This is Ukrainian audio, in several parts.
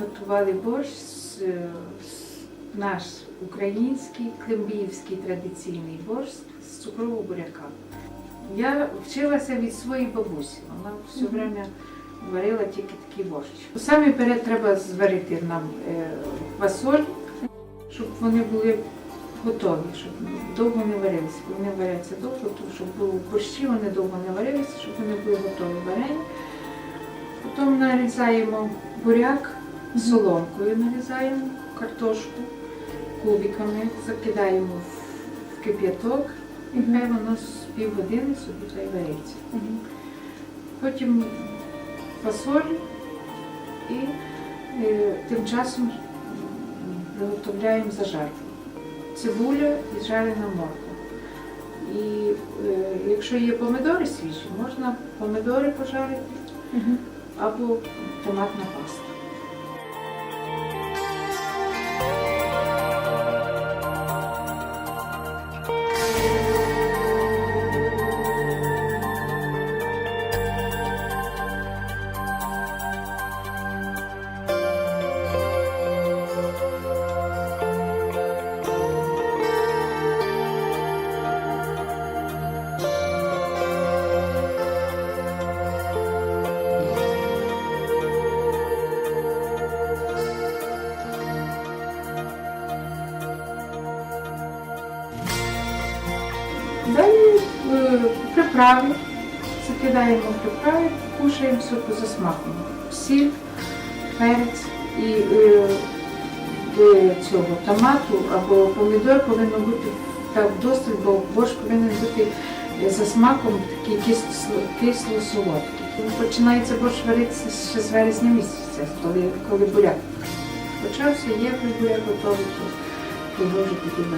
готували борщ з, е, з- наш український климбіївський традиційний борщ з цукрового буряка. Я вчилася від своєї бабусі. Вона все время варила тільки такий борщ. Саме перед треба зварити нам е, фасоль, щоб вони були готові, щоб довго не варилися. Вони варяться довго, то щоб було в борщі, вони довго не варилися, щоб вони були готові варені. Потім нарізаємо буряк соломкою, нарізаємо картошку кубиками, закидаємо в- кип'яток і хай воно з півгодини собі хай вариться. Потім фасоль і е, тим часом приготовляємо зажарку. Цибуля і жарена морква. І е, якщо є помидори свіжі, можна помидори пожарити Мгм. Або томатна паста. Далі е, приправи, закидаємо приправи, кушаємо все за смаком. Сіль, перець і е, цього томату або помідор повинно бути так досить, бо борщ повинен бути за смаком такий кисло- кисло-солодкий. Починається борщ варитися ще з вересня місяця, коли, коли буряк почався, є буряк готовий, то вже тоді.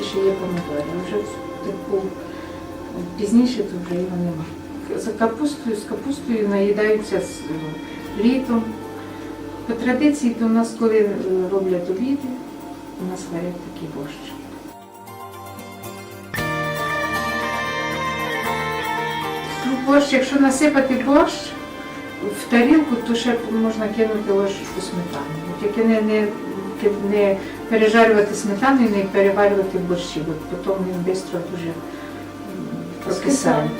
І ще є помідори. Вже типу пізніше то вже його нема. За капустою, з капустою наїдаються з е, літом. По традиції то у нас, коли е, роблять обіди, у нас варять такий борщ. Ну, борщ, якщо насипати борщ в тарілку, то ще можна кинути ложечку сметани. Тільки не, не, не пережарювати сметану і не переварювати борщі, бо потім він швидко дуже прокисає.